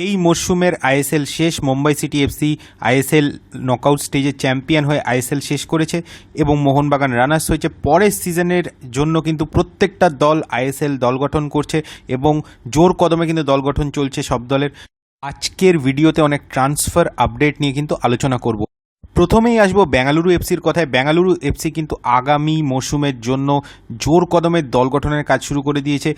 এই মরশুমের আইএসএল শেষ, Mumbai City FC ISL knockout স্টেজে চ্যাম্পিয়ন হয়ে আইএসএল শেষ করেছে এবং মোহনবাগান রানার্স হয়েছে। পরের সিজনের জন্য কিন্তু প্রত্যেকটা দল আইএসএল দল গঠন করছে এবং জোর কদমে কিন্তু দল গঠন চলছে সব দলের। আজকের ভিডিওতে অনেক ট্রান্সফার আপডেট নিয়ে কিন্তু আলোচনা করব। প্রথমেই আসব বেঙ্গালুরু এফসির কথায়। বেঙ্গালুরু এফসি কিন্তু আগামী মরশুমের জন্য জোর কদমের দল গঠনের কাজ শুরু করে দিয়েছে।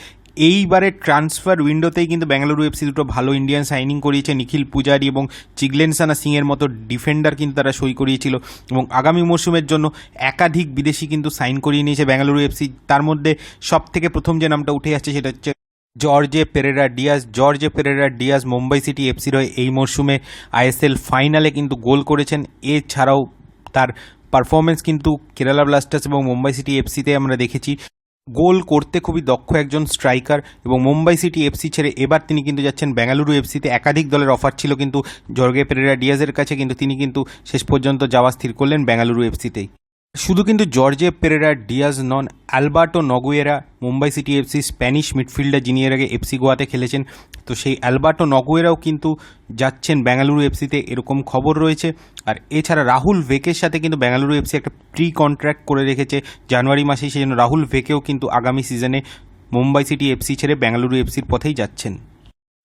এইবারে ট্রান্সফার উইন্ডোতেই কিন্তু বেঙ্গালুরু এফসি দুটো ভালো ইন্ডিয়ান সাইনিং করিয়েছে, নিখিল পূজারি এবং চিগলেনসানা সিংয়ের মতো ডিফেন্ডার কিন্তু তারা সই করিয়েছিল। এবং আগামী মরশুমের জন্য একাধিক বিদেশি কিন্তু সাইন করিয়ে নিয়েছে বেঙ্গালুরু এফসি তার মধ্যে সব থেকে প্রথম যে নামটা উঠে আসছে সেটা হচ্ছে Jorge Pereyra Diaz Jorge Pereyra Diaz Mumbai City এফসির হয়ে এই মরশুমে আইএসএল ফাইনালে কিন্তু গোল করেছেন। এছাড়াও তার পারফরমেন্স কিন্তু কেরালা ব্লাস্টার্স এবং মুম্বাই সিটি এফসিতে আমরা দেখেছি। গোল করতে খুবই দক্ষ একজন স্ট্রাইকার এবং মুম্বাই সিটি এফসি ছেড়ে এবার তিনি কিন্তু যাচ্ছেন বেঙ্গালুরু এফসিতে। একাধিক দলের অফার ছিল কিন্তু জর্গে পেরেরা ডিয়াজের কাছে, কিন্তু তিনি কিন্তু শেষ পর্যন্ত যাওয়া স্থির করলেন বেঙ্গালুরু এফসিতেই। শুধু কিন্তু জর্জে পেরেরা, ডিয়াজ নন, Alberto Noguera, Mumbai City FC Spanish midfielder যিনি এর আগে এফসি গোয়াতে খেলেছেন, তো সেই অ্যালবার্টো নগুয়েরাও কিন্তু যাচ্ছেন বেঙ্গালুরু এফসিতে এরকম খবর রয়েছে। আর এছাড়া রাহুল ভেকের সাথে কিন্তু বেঙ্গালুরু এফসি একটা প্রি কন্ট্রাক্ট করে রেখেছে জানুয়ারি মাসেই, সেই জন্য রাহুল ভেকেও কিন্তু আগামী সিজনে মুম্বাই সিটি এফসি ছেড়ে বেঙ্গালুরু এফসির পথেই যাচ্ছেন।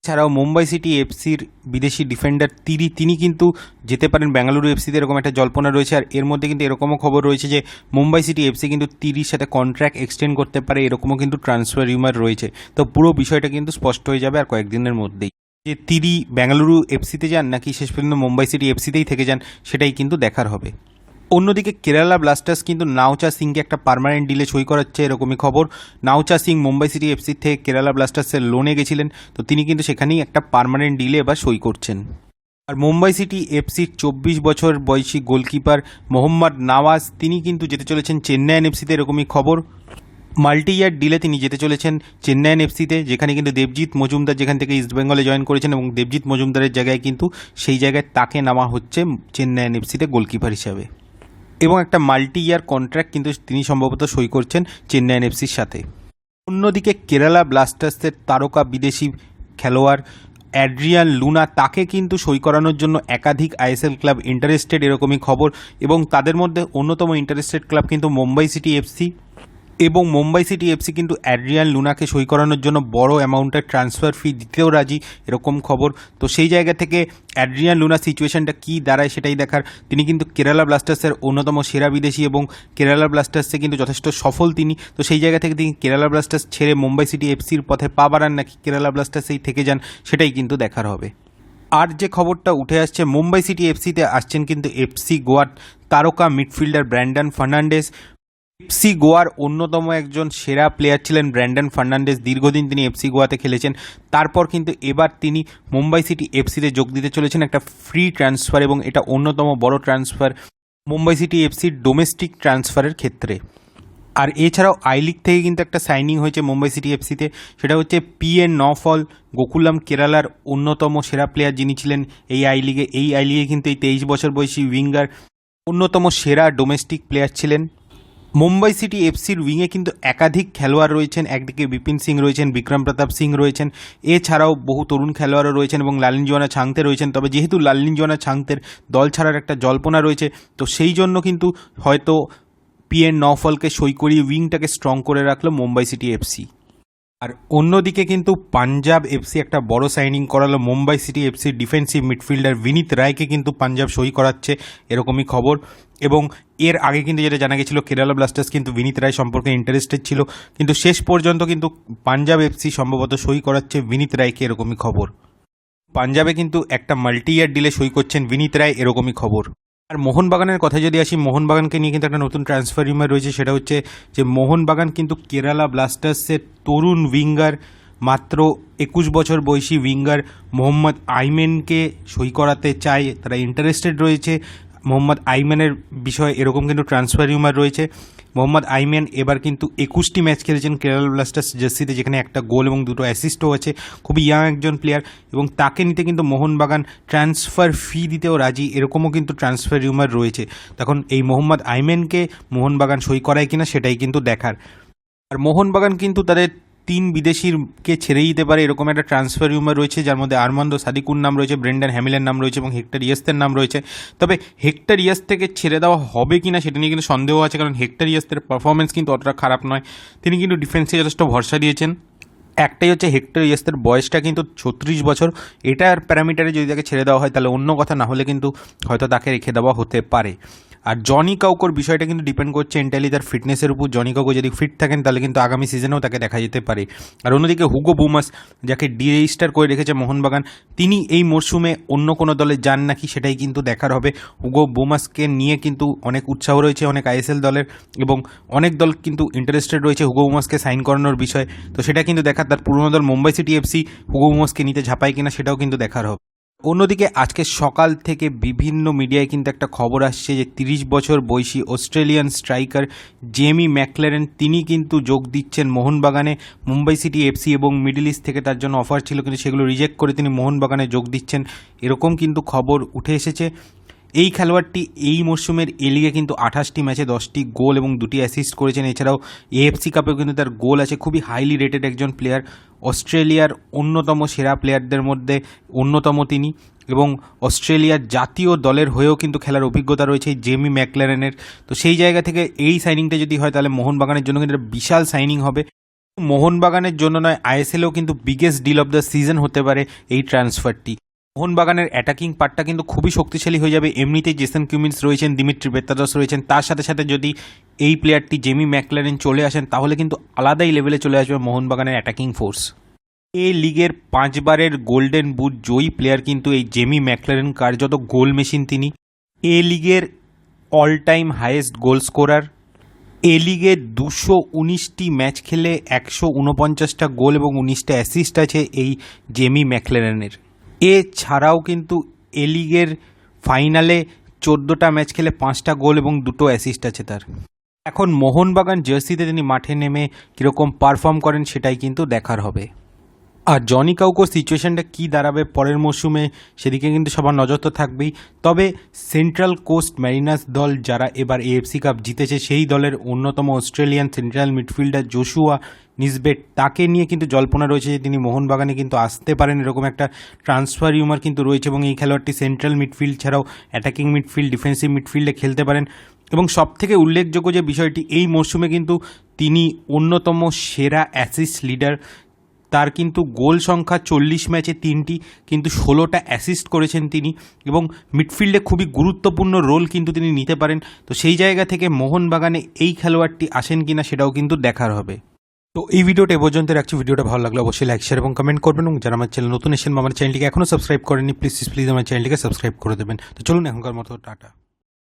এছাড়াও মুম্বাই সিটি এফসির বিদেশি ডিফেন্ডার তিরি, তিনি কিন্তু যেতে পারেন বেঙ্গালুরু এফসিতে, এরকম একটা জল্পনা রয়েছে। আর এর মধ্যে কিন্তু এরকমও খবর রয়েছে যে, মুম্বাই সিটি এফসি কিন্তু তিরির সাথে কন্ট্রাক্ট এক্সটেন্ড করতে পারে, এরকমও কিন্তু ট্রান্সফার রিউমার রয়েছে। তো পুরো বিষয়টা কিন্তু স্পষ্ট হয়ে যাবে আর কয়েকদিনের মধ্যেই। যে তিরি বেঙ্গালুরু এফসিতে যান নাকি শেষ পর্যন্ত মুম্বাই সিটি এফসিতেই থেকে যান, সেটাই কিন্তু দেখার হবে। অন্যদিকে কেরালা ব্লাস্টার্স কিন্তু নাওচা সিংকে একটা পারমানেন্ট ডিলে সই করাচ্ছে, এরকমই খবর। নাওচা সিং মুম্বাই সিটি এফসি থেকে কেরালা ব্লাস্টার্সের লোনে গেছিলেন, তো তিনি কিন্তু সেখানেই একটা পারমানেন্ট ডিলে এবার সই করছেন। আর মুম্বাই সিটি এফসির চব্বিশ বছর বয়সী গোলকিপার মোহাম্মদ নওয়াজ, তিনি কিন্তু যেতে চলেছেন চেন্নাইন এফসিতে এরকমই খবর। মাল্টি ইয়ার ডিলে তিনি যেতে চলেছেন চেন্নাইন এফসিতে যেখানে কিন্তু দেবজিৎ মজুমদার যেখান থেকে ইস্টবেঙ্গলে জয়েন করেছেন এবং দেবজিৎ মজুমদারের জায়গায় কিন্তু সেই জায়গায় তাকে নামা হচ্ছে চেন্নাইন এফসিতে গোলকিপার হিসাবে। এবং একটা মাল্টি ইয়ার কন্ট্রাক্ট কিন্তু তিনি সম্ভবত সই করছেন চেন্নাই এফসির সাথে। অন্যদিকে কেরালা ব্লাস্টার্সের তারকা বিদেশি খেলোয়াড় অ্যাড্রিয়ান লুনা তাকে কিন্তু সই করানোর জন্য একাধিক আইএসএল ক্লাব ইন্টারেস্টেড এরকমই খবর এবং তাদের মধ্যে অন্যতম ইন্টারেস্টেড ক্লাব কিন্তু মুম্বাই সিটি এফসি। এবং মুম্বাই সিটি এফসি কিন্তু অ্যাড্রিয়ান লুনাকে সই করানোর জন্য বড় অ্যামাউন্টের ট্রান্সফার ফি দিতেও রাজি, এরকম খবর। তো সেই জায়গা থেকে অ্যাড্রিয়ান লুনার সিচুয়েশনটা কী দাঁড়ায় সেটাই দেখার। তিনি কিন্তু কেরালা ব্লাস্টার্সের অন্যতম সেরা বিদেশি এবং কেরালা ব্লাস্টার্সে কিন্তু যথেষ্ট সফল তিনি। তো সেই জায়গা থেকে তিনি কেরালা ব্লাস্টার্স ছেড়ে মুম্বাই সিটি এফসির পথে পা বাড়ান নাকি কেরালা ব্লাস্টার্সেই থেকে যান, সেটাই কিন্তু দেখার হবে। আর যে খবরটা উঠে আসছে, মুম্বাই সিটি এফসিতে আসছেন কিন্তু এফসি গোয়ার তারকা মিডফিল্ডার ব্র্যান্ডন ফার্নান্ডেস এফসি গোয়ার অন্যতম একজন সেরা প্লেয়ার ছিলেন ব্র্যান্ডন ফার্নান্ডেস দীর্ঘদিন তিনি এফসি গোয়াতে খেলেছেন। তারপর কিন্তু এবার তিনি মুম্বাই সিটি এফসিতে যোগ দিতে চলেছেন একটা ফ্রি ট্রান্সফার এবং এটা অন্যতম বড় ট্রান্সফার মুম্বাই সিটি এফসির ডোমেস্টিক ট্রান্সফারের ক্ষেত্রে। আর এছাড়াও আই লিগ থেকে কিন্তু একটা সাইনিং হয়েছে মুম্বাই সিটি এফসিতে। সেটা হচ্ছে পি এন নফল গোকুলাম কেরালার অন্যতম সেরা প্লেয়ার যিনি ছিলেন এই আই লিগে এই আই লিগে কিন্তু এই তেইশ বছর বয়সী উইঙ্গার অন্যতম সেরা ডোমেস্টিক প্লেয়ার ছিলেন। মুম্বাই সিটি এফসির উইংয়ে কিন্তু একাধিক খেলোয়াড় রয়েছেন। একদিকে বিপিন সিং রয়েছেন, বিক্রম প্রতাপ সিং রয়েছেন। এছাড়াও বহু তরুণ খেলোয়াড়ও রয়েছেন এবং লালিন জোয়ানা ছাংতে রয়েছেন। তবে যেহেতু লালিন জোয়ানা ছাংতের দল ছাড়ার একটা জল্পনা রয়েছে, তো সেই জন্য কিন্তু হয়তো পিএন নফলকে সই করিয়ে উইংটাকে স্ট্রং করে রাখল মুম্বাই সিটি এফসি। আর অন্যদিকে কিন্তু পাঞ্জাব এফসি একটা বড় সাইনিং করালো মুম্বাই সিটি এফসির ডিফেন্সিভ মিডফিল্ডার বিনীত রায়কে কিন্তু পাঞ্জাব সই করাচ্ছে, এরকমই খবর। এবং এর আগে কিন্তু যেটা জানা গেছিল কেরালা ব্লাস্টার্স কিন্তু বিনীত রায় সম্পর্কে ইন্টারেস্টেড ছিল। কিন্তু শেষ পর্যন্ত কিন্তু পাঞ্জাব এফসি সম্ভবত সই করাচ্ছে বিনীত রায়কে এরকমই খবর। পাঞ্জাবে কিন্তু একটা মাল্টি ইয়ার ডিলে সই করছেন বিনীত রায় এরকমই খবর। আর মোহনবাগানের কথা যদি আসি, মোহনবাগানকে নিয়ে কিন্তু একটা নতুন ট্রান্সফার রিমার রয়েছে, সেটা হচ্ছে যে মোহনবাগান কিন্তু কেরালা ব্লাস্টার্সের তরুণ উইঙ্গার, মাত্র একুশ বছর বয়সী উইঙ্গার মোহাম্মদ আইমেনকে সই করাতে চায়। তারা ইন্টারেস্টেড রয়েছে। মোহাম্মদ আইম্যানের বিষয়ে এরকম কিন্তু ট্রান্সফার রিউমার রয়েছে। মোহাম্মদ আইম্যান এবার কিন্তু একুশটি ম্যাচ খেলেছেন কেরালা ব্লাস্টার্স জার্সিতে যেখানে একটা গোল এবং দুটো অ্যাসিস্টও আছে। খুবই ইয়াং একজন প্লেয়ার এবং তাকে নিতে কিন্তু মোহনবাগান ট্রান্সফার ফি দিতেও রাজি, এরকমও কিন্তু ট্রান্সফার রিউমার রয়েছে। তখন এই মোহাম্মদ আইম্যানকে মোহনবাগান সই করায় কিনা সেটাই কিন্তু দেখার। আর মোহনবাগান কিন্তু তাদের তিন বিদেশিরকে ছেড়ে দিতে পারে এরকম একটা ট্রান্সফার রুমার রয়েছে, যার মধ্যে আরমান্দ সাদিকুর নাম রয়েছে, ব্রেন্ডান হ্যামিলের নাম রয়েছে এবং হেক্টর ইয়াস্তের নাম রয়েছে। তবে হেক্টর ইয়াস থেকে ছেড়ে দেওয়া হবে কি না সেটা নিয়ে কিন্তু সন্দেহ আছে, কারণ হেক্টর ইয়াস্তের পারফরমেন্স কিন্তু অতটা খারাপ নয়। তিনি কিন্তু ডিফেন্সে যথেষ্ট ভরসা দিয়েছেন। একটাই হচ্ছে হেক্টর ইয়েস্তের বয়সটা কিন্তু ছত্রিশ বছর। এটার প্যারামিটারে যদি তাকে ছেড়ে দেওয়া হয়, তাহলে অন্য কথা, না হলে কিন্তু হয়তো তাকে রেখে দেওয়া হতে পারে। আর জনি কাউকোর বিষয়টা কিন্তু ডিপেন্ড করছে এন্টারলি তার ফিটনেসের উপর। জনি কাউকো যদি ফিট থাকেন, তাহলে কিন্তু আগামী সিজনেও তাকে দেখা যেতে পারে। আর অন্যদিকে হুগো বুমাস যাকে ডি রেজিস্টার করে রেখেছে মোহনবাগান, তিনি এই মরশুমে অন্য কোনো দলে যান নাকি সেটাই কিন্তু দেখার হবে। হুগো বুমাসকে নিয়ে কিন্তু অনেক উৎসাহ রয়েছে অনেক আইএসএল দলের এবং অনেক দল কিন্তু ইন্টারেস্টেড রয়েছে হুগো বুমাসকে সাইন করানোর বিষয়ে। তো সেটা কিন্তু দেখার, তার পুরনো দল মুম্বাই সিটি এফসি, হুগো বুমাসকে নিতে ঝাঁপায় কিনা সেটাও কিন্তু দেখার হবে। অন্যদিকে আজকে সকাল থেকে বিভিন্ন মিডিয়ায় কিন্তু একটা খবর আসছে যে তিরিশ বছর বয়সী অস্ট্রেলিয়ান স্ট্রাইকার জেমি ম্যাকলারেন, তিনি কিন্তু যোগ দিচ্ছেন মোহনবাগানে। মুম্বাই সিটি এফসি এবং মিডল ইস্ট থেকে তার জন্য অফার ছিল কিন্তু সেগুলো রিজেক্ট করে তিনি মোহনবাগানে যোগ দিচ্ছেন। এরকম কিন্তু খবর উঠে এসেছে। এই খেলোয়াড়টি এই মরশুমের এ লিগে কিন্তু আঠাশটি ম্যাচে দশটি গোল এবং দুটি অ্যাসিস্ট করেছেন। এছাড়াও এএফসি কাপেও কিন্তু তার গোল আছে। খুবই হাইলি রেটেড একজন প্লেয়ার অস্ট্রেলিয়ার অন্যতম সেরা প্লেয়ারদের মধ্যে অন্যতম তিনি এবং অস্ট্রেলিয়ার জাতীয় দলের হয়েও কিন্তু খেলার অভিজ্ঞতা রয়েছে জেমি ম্যাকলারেনের তো সেই জায়গা থেকে এই সাইনিংটা যদি হয়, তাহলে মোহনবাগানের জন্য কিন্তু বিশাল সাইনিং হবে। মোহনবাগানের জন্য নয় আইএসএলেও কিন্তু biggest deal of the season হতে পারে এই ট্রান্সফারটি মোহনবাগানের অ্যাটাকিং পার্টটা কিন্তু খুবই শক্তিশালী হয়ে যাবে। এমনিতেই জেসন কিউমিন্স রয়েছেন দিমিত্রি বেত্তাদস রয়েছেন। তার সাথে সাথে যদি এই প্লেয়ারটি জেমি ম্যাকলারেন চলে আসেন, তাহলে কিন্তু আলাদাই লেভেলে চলে আসবে মোহনবাগানের অ্যাটাকিং ফোর্স এ লিগের পাঁচবারের গোল্ডেন বুট জয়ী প্লেয়ার কিন্তু এই জেমি ম্যাকলারেন কার্যত গোল মেশিন তিনি। এ লিগের all time highest goal scorer A লিগে দুশো উনিশটি ম্যাচ খেলে একশো উনপঞ্চাশটা গোল এবং উনিশটা অ্যাসিস্ট আছে এই জেমি ম্যাকলেরেনের এছাড়াও কিন্তু এ লিগের ফাইনালে চোদ্দোটা ম্যাচ খেলে পাঁচটা গোল এবং দুটো অ্যাসিস্ট আছে তার। এখন মোহনবাগান জার্সিতে তিনি মাঠে নেমে কীরকম পারফর্ম করেন সেটাই কিন্তু দেখার হবে। আর জনি কাউকো সিচুয়েশনটা কী দাঁড়াবে পরের মরশুমে, সেদিকে কিন্তু সবার নজর তো থাকবেই। তবে সেন্ট্রাল কোস্ট ম্যারিনার্স দল যারা এবার এএফসি কাপ জিতেছে, সেই দলের অন্যতম Australian central midfielder Joshua Nisbet তাকে নিয়ে কিন্তু জল্পনা রয়েছে যে তিনি মোহনবাগানে কিন্তু আসতে পারেন এরকম একটা ট্রান্সফার রিউমার কিন্তু রয়েছে এবং এই খেলোয়াড়টি সেন্ট্রাল মিডফিল্ড ছাড়াও অ্যাটাকিং মিডফিল্ড ডিফেন্সিভ মিডফিল্ডে খেলতে পারেন। এবং সবথেকে উল্লেখযোগ্য যে বিষয়টি, এই মরশুমে কিন্তু তিনি অন্যতম সেরা অ্যাসিস্ট লিডার তার কিন্তু গোল সংখ্যা চল্লিশ ম্যাচে তিনটি, কিন্তু ষোলোটা অ্যাসিস্ট করেছেন তিনি এবং মিডফিল্ডে খুবই গুরুত্বপূর্ণ রোল কিন্তু তিনি নিতে পারেন। তো সেই জায়গা থেকে মোহনবাগানে এই খেলোয়াড়টি আসেন কিনা সেটাও কিন্তু দেখার হবে। তো এই ভিডিওটা এ পর্যন্ত রাখছি। ভিডিওটা ভালো লাগলে অবশ্যই লাইক শেয়ার এবং কমেন্ট করবেন এবং যারা আমার চ্যানেল নতুন এসেছেন বা আমার চ্যানেলটিকে এখনও সাবস্ক্রাইব করেনি প্লিজ প্লিজ আমার চ্যানেলটিকে সাবস্ক্রাইব করে দেবেন। তো চলুন এখনকার মতো, টাটা।